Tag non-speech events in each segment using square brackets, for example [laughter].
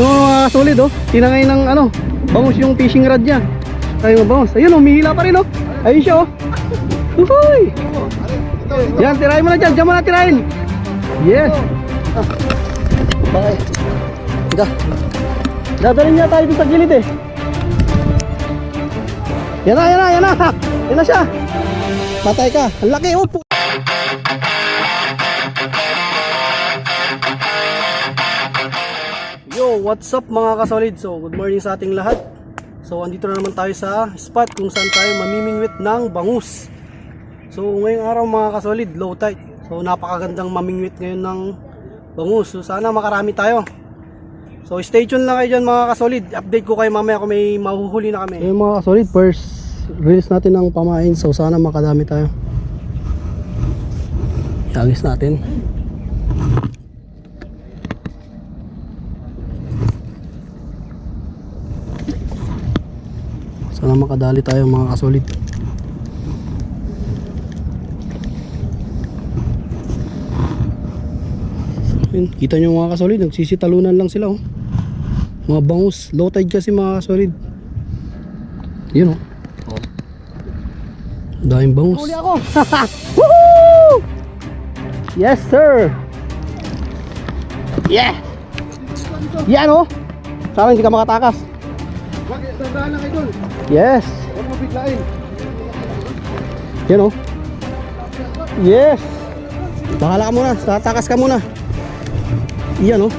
Ito mga solid oh. Tinangay ng ano, bangus yung fishing rod niya. Ay mga bangus. Ayun oh, umihila pa rin oh. Ayun siya oh. Uhoy! Yan, tirahin mo na dyan. Diyan mo na tirahin. Yes. Ah. Bakit? Ika. Dadalhin niya tayo sa gilid eh. Yan na, yan na, yan na. Yan na siya. Patay ka. Ang laki oh. What's up mga kasolid? So, good morning sa ating lahat. So, andito na naman tayo sa spot kung saan tayo mamimingwit ng bangus. So, ngayong araw mga kasolid, low tide. So, napakagandang mamingwit ngayon ng bangus. So, sana makarami tayo. So, stay tuned lang kayo dyan mga kasolid. Update ko kayo mamaya kung may mahuhuli na kami. Yung mga kasolid, first release natin ng pamain. So, sana makadami tayo. Yagis natin. Sana makadali tayo mga kasolid. Yun, kita nyo mga kasolid, nagsisitalunan lang sila oh. Mga bangus, low tide kasi mga kasolid. Yun oh. Daming bangus. Ako! [laughs] Yes sir! Yeah! Yan oh! Sana hindi ka makatakas. Wag, tandaan lang idol. Yes! Huwag mo biglain. Yan oh. Yes. Bahala ka muna, tatakas ka muna. Yan oh.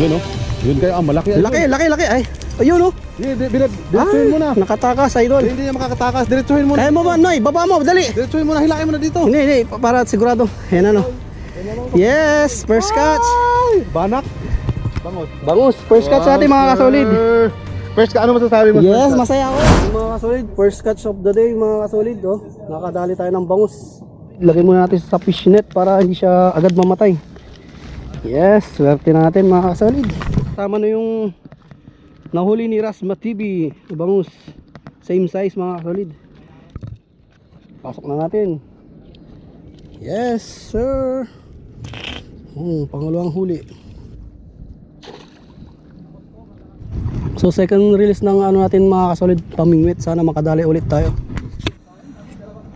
Yun oh. Yun kayo, ah, malaki. Laki, laki, laki. Ay, ayun oh. Diretsuhin mo na. Nakatakas, idol. Hindi niya makakatakas. Diretsuhin mo na. Kaya mo ba, Noy? Baba mo, dali. Diretsuhin mo na, hilakin mo na dito. Hindi, hindi, pa- para sigurado. Yan ano. Yes, first catch. Banak. Bangot. Bangus, first catch natin mga kasolid. First ka, ano masasabi mo? Yes, masaya ako. Mga kasolid, first catch of the day mga kasolid. Oh. Nakadali tayo ng bangus. Lagay muna natin sa fish net para hindi siya agad mamatay. Yes, swerte natin mga kasolid. Tama na yung nahuli ni Rasma TV. Bangus. Same size mga kasolid. Pasok na natin. Yes, sir. Oh, pangalawang huli. So second release ng ano natin mga kasolid pamingwit sana makadali ulit tayo.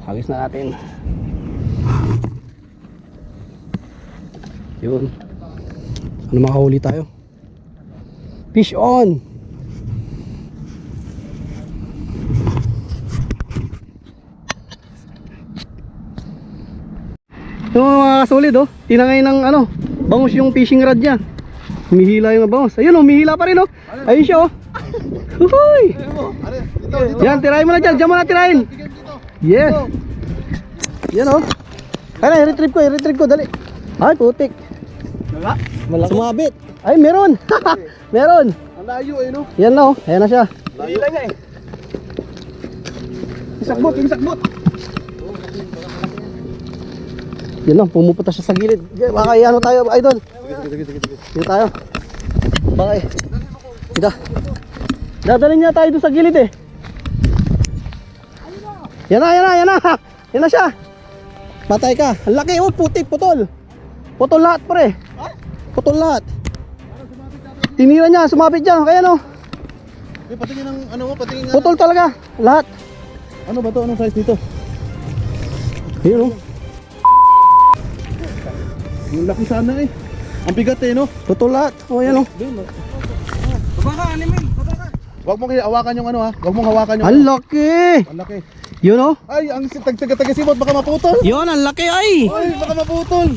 Hagis na natin. Yun. Ano makahuli tayo? Fish on! Yung mga kasolid oh, tinangay ng ano, bangus yung fishing rod niya. Humihila yung bangus. Ayun oh, humihila pa rin oh. Ayun siya oh. [laughs] Dito. Yan, tirahin mo na dyan. Diyan mo na tirahin. Yes. Yan oh. Ano, i-retrieve ko, i-retrieve ko. Dali. Ay, putik. Wala. Sumabit. Ay, meron. [laughs] meron. Ang layo eh, no? Yan na oh. Ayan na siya. Hila niya eh. Isakbot, yung sakbot. Yan lang, pumupunta siya sa gilid. Baka ano tayo, idol. Sige, sige, sige. Yan tayo. Baka eh. Dadalhin niya tayo doon sa gilid eh. Yan na, yan na, yan na. [laughs] Yan na siya. Patay ka. Ang laki oh, putik, putol. Putol lahat pre. Putol lahat. Tinira niya, sumabit dyan. Kaya no, Eh, patingin ng ano mo, patingin nga. putol talaga. Lahat. Ano ba to? Anong size dito? Yun oh. Yung laki sana eh. Ang bigat eh, no? Lahat. Oh, yan oh. Huwag mong hawakan yung ano ha. Huwag mong hawakan yung Ang laki. Ang laki. Yun oh. Ay, ang tag-taga-taga-simot, baka maputol. Yun, ang laki ay. Ay, baka maputol.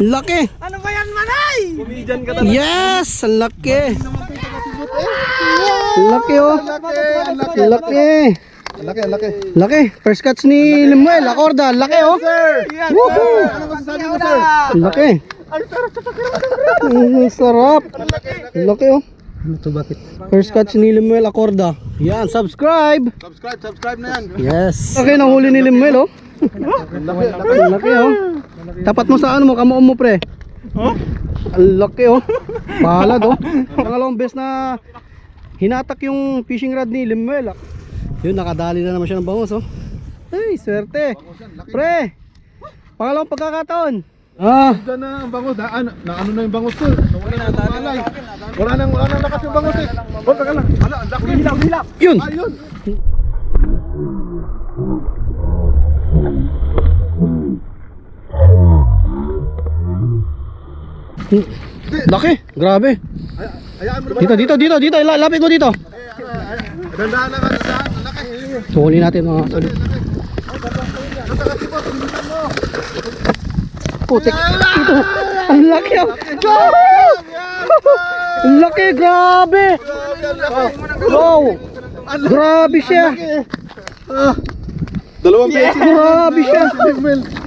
Laki. Ano ba yan, Manay? Comedian ka Yes, ang laki. Ang laki oh. Ang laki, ang laki. Laki. Laki, laki. First catch ni Limuel. Akorda. Ang laki oh. Sir! Woohoo! Ano masasabi mo, sir? Laki. Ang sarap. Ang laki oh. Ano to bakit? First catch ni Limuel Akorda. Yan, subscribe. Subscribe, subscribe na yan. Yes. Okay, nahuli ni Limuel oh. Ang laki, laki. Oh. Tapat mo sa ano mo, kamuon mo pre. Ang laki oh. Palad oh. Pangalawang beses na hinatak yung fishing rod ni Limuel. Ah. Yun, nakadali na naman siya ng bangus oh. Ay, swerte. Pre, pangalawang pagkakataon. Ah, Diyan na ang bangus. Na, ano, na ano na yung bangus ko. Wala na ang malay. Wala nang wala nang lakas yung bangus eh. Oh, teka lang. Ala, ang laki. Hilap, hilap. yun. Ayun. Laki, grabe. Ay, ayaan mo naman. Dito, dito, dito, dito. La- Lapit mo dito. Lang, dandahan. Ang laki. Suli natin mga solid. Putik. Ito. Ang laki. oh. Ang laki, grabe. Wow. Grabe siya. Dalawang beses. Grabe siya.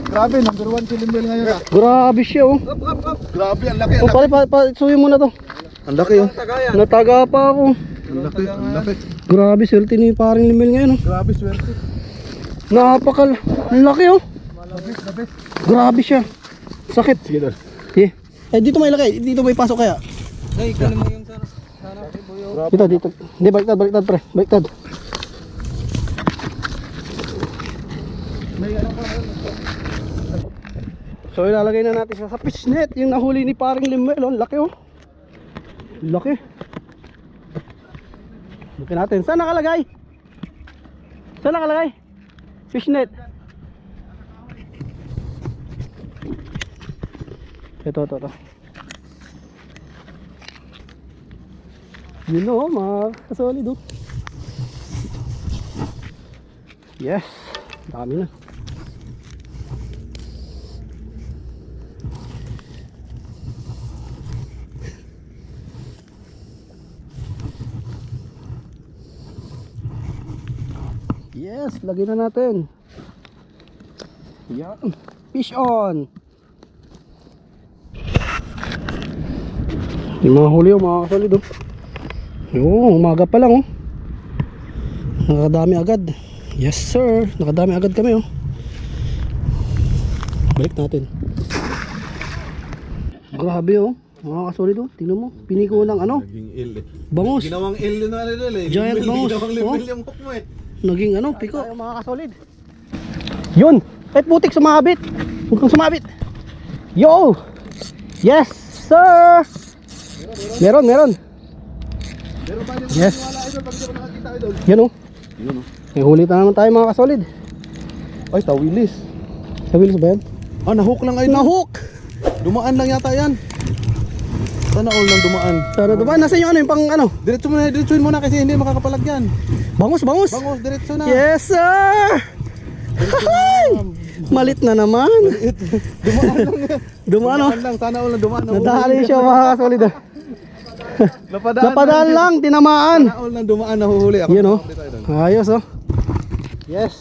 Grabe, number one si ngayon ah. Grabe siya oh. Grabe, ang laki. O Ang pare, pa, pa, suyo mo na to. Ang laki oh. Nataga pa ako. Ang laki, ang laki. Grabe, swerte ni paring limel ngayon oh. Grabe, swerte. Napakal. Ang laki oh. Grabe siya. Sakit. Sige doon. Eh, eh dito may lagay. Dito may pasok kaya. Ay, kunin mo yung sana. Sana, buyo. Dito, dito. Hindi, baliktad, baliktad pre. Baliktad. So ilalagay na natin siya sa fishnet Yung nahuli ni paring limel oh. Laki oh. Laki. Laki natin. Saan nakalagay? Saan nakalagay? Fishnet. Ito, ito, ito. Yun o, mga. Yes, dami na. Yes, lagyan na natin. Yan. Fish on. Yung mga huli mga kasolid o. Oo, umaga pa lang oh. Nakadami agad. Yes sir, nakadami agad kami oh. Balik natin. Grabe oh. Mga kasolid oh. Tingnan mo. Piniko ng ano? Eh. Bangus. Ginawang yun na nila eh. Giant bangus. Ginawang Oh. limel yung hook mo eh. Naging ano? Piko. mga kasolid. Yun. Kahit putik sumabit. Huwag kang sumabit. Yo! Yes sir! Meron, meron. Ba yung Yes. wala idol pag hindi ko nakakita idol? Yan oh. Yun oh. May huli na naman tayo mga kasolid. Ay, tawilis. Sa wheels ba yan? Ah, nahook lang idol. Nahook! Dumaan lang yata yan. Sana all lang dumaan. Sana diba? Nasaan yung ano yung pang ano? Diretso mo na, diretsuin mo na kasi hindi makakapalag yan. Bangus, bangus! Bangos, diretso na. Yes, sir! Ay! Malit na naman. Dumaan lang. Dumaan oh. Dumaan lang, sana all lang dumaan. Nadali siya mga kasolid. ah. Napadaan, [laughs] Napadaan lang, tinamaan. Sana all lang dumaan, nahuhuli ako. Yan oh. Ayos oh. Yes.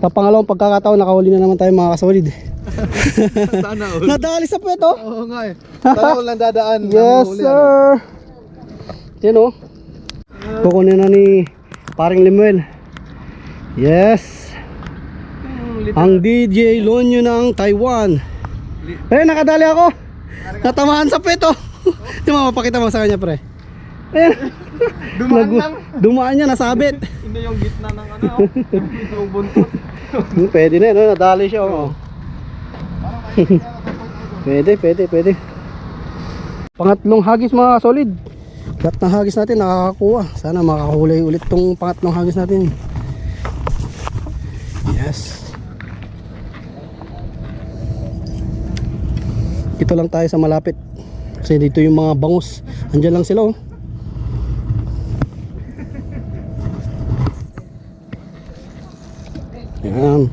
Sa pangalawang pagkakataon, nakahuli na naman tayo mga kasolid. [laughs] Sana all. Nadali sa puwet oh. Oo nga eh. Sana all dadaan. Yes, nahuhuli, sir. Yan oh. Kukunin na ni paring Limuel. Yes. Ang DJ Lonyo ng Taiwan. Eh, nakadali ako. Natamaan sa peto. [laughs] Di mo mapakita mo sa kanya, pre. Eh, [laughs] Dumaan lang. Dumaan niya, nasabit. Hindi yung gitna ng ano, oh. yung buntot. Pwede na, no? nadali siya. Oh. [laughs] pwede, pwede, pwede. Pangatlong hagis mga solid. Lahat ng hagis natin nakakakuha. Sana makakahuli ulit tong pangatlong hagis natin. Yes. Ito lang tayo sa malapit. Kasi dito yung mga bangus. Andiyan lang sila oh. Yan.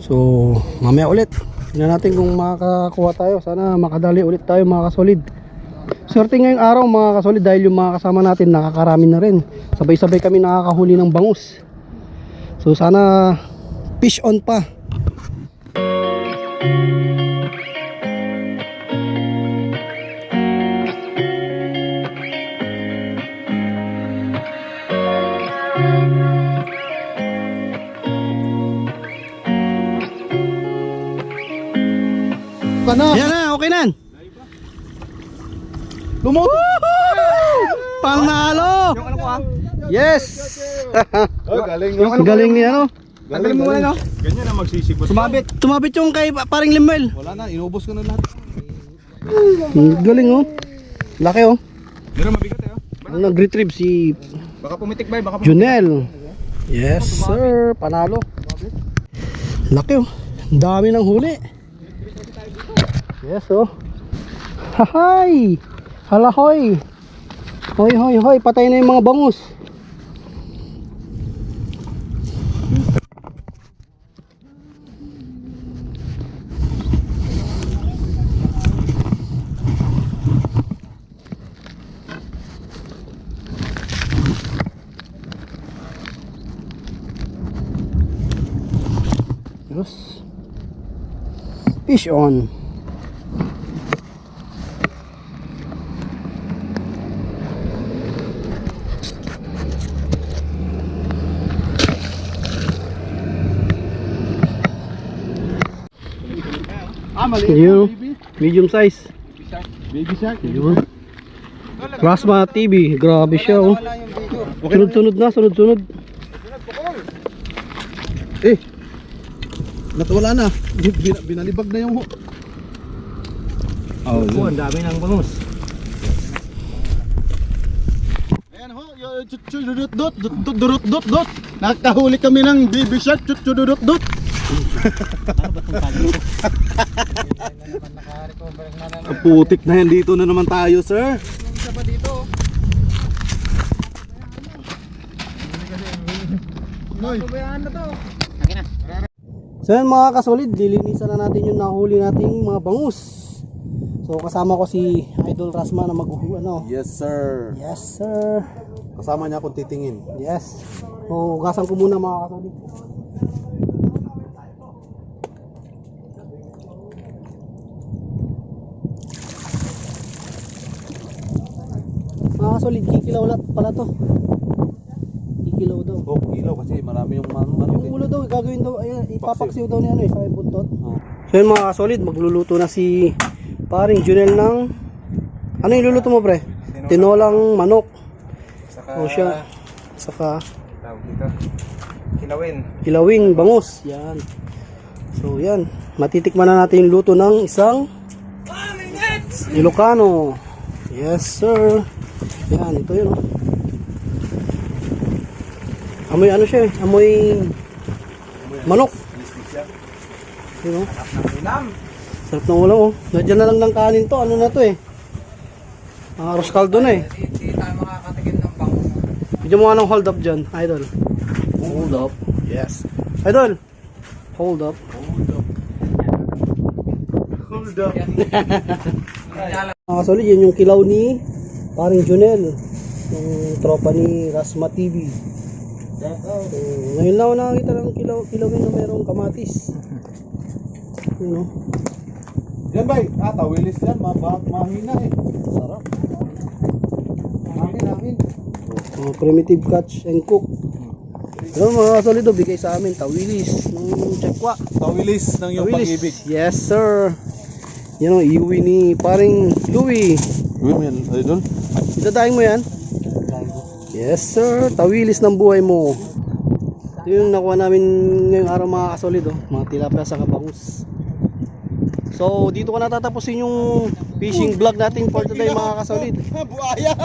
So, mamaya ulit. Tingnan natin kung makakakuha tayo. Sana makadali ulit tayo mga kasolid. Swerte ngayong araw mga kasolid dahil yung mga kasama natin nakakarami na rin. Sabay-sabay kami nakakahuli ng bangus. So sana fish on pa. Kana. Yan na, okay na. Lumot. Panalo! Yung ano ko ah. Yes! [laughs] Oh, galing. Ang galing ni ano? Tanggalin mo no? Ganyan na magsisibot. Sumabit. Tumabit yung kay pa- paring Limel. Wala na, inubos ko na lahat. Hmm, Galing oh. Laki oh. Pero mabigat eh. oh. Ang nag-retrieve si Baka pumitik ba? Baka Junel. Yes, sir. Panalo. Laki oh. Dami ng huli. Yes, oh. Hahay! Halahoy! Hoy, hoy, hoy. Patay na yung mga bangus. Yes. Fish on. Ah. Yun. Medium size. Baby shark. Yun. Rasma TV. Grabe siya oh. Sunod-sunod na, sunod-sunod. Eh. Natwala na. Bin- Binalibag na yung ho. Oh, ang dami ng bangus. Ayan ho, yung chuchududut dot, durut dot dot. Nakahuli kami ng baby shark, chuchududut dot. Putik na yan dito na naman tayo, sir. Isa pa dito. Noy. So yan mga kasolid, lilinisan na natin yung nahuli nating mga bangus. So kasama ko si Idol Rasma na mag ano. Yes, sir. Yes sir. Kasama niya akong titingin. Yes. So ugasan ko muna mga kasolid. Mga kasolid, kikilaw lang pala to. Kikilaw daw. Oh, ilaw kasi marami yung man man. Yung ulo daw, gagawin daw, ayan, ipapaksiw daw ni ano eh, sa buntot. Oh. So yun mga kasolid, magluluto na si paring Junel ng, ano yung luluto mo pre? Tinolang manok. Saka, O siya, saka tawag dito. Kilawin. kilawing bangus. Yan. So yan, matitikman na natin yung luto ng isang Ilocano. Yes sir. Yan, ito yun. oh. Amoy ano siya eh, amoy manok. Yun oh. Ulam. Sarap ng ulam oh. Nandiyan na lang ng kanin to. Ano na to eh? Ah, arroz caldo na eh. Hindi tayo makakatikim ng bangus. Bigyan mo nga ng hold up dyan, idol. Hold up. Yes. Idol. Hold up. Hold up. [laughs] Mga solid, yun yung kilaw ni paring Junel. Yung tropa ni Rasma TV. So, ngayon lang ako nakakita ng kilaw, kilawin na merong kamatis. Yun oh. Yan bay, ah, tawilis yan, maba, mahina eh. Sarap. Akin, akin. Mga primitive catch and cook. Pero mga solido, bigay sa amin, tawilis, ng chekwa. Tawilis ng iyong Tawilis. pag-ibig. Yes, sir. Yan o, iuwi ni paring Louie. Uy mo yan, idol. Itadaing mo yan? Yes, sir. Tawilis ng buhay mo. Ito yung nakuha namin ngayong araw mga kasolid, oh. mga tilapia sa kabangus. So, dito ko natatapusin yung fishing vlog natin for today mga kasolid. Buaya!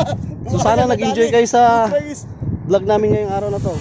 So, sana nag-enjoy kayo sa vlog namin ngayong araw na to.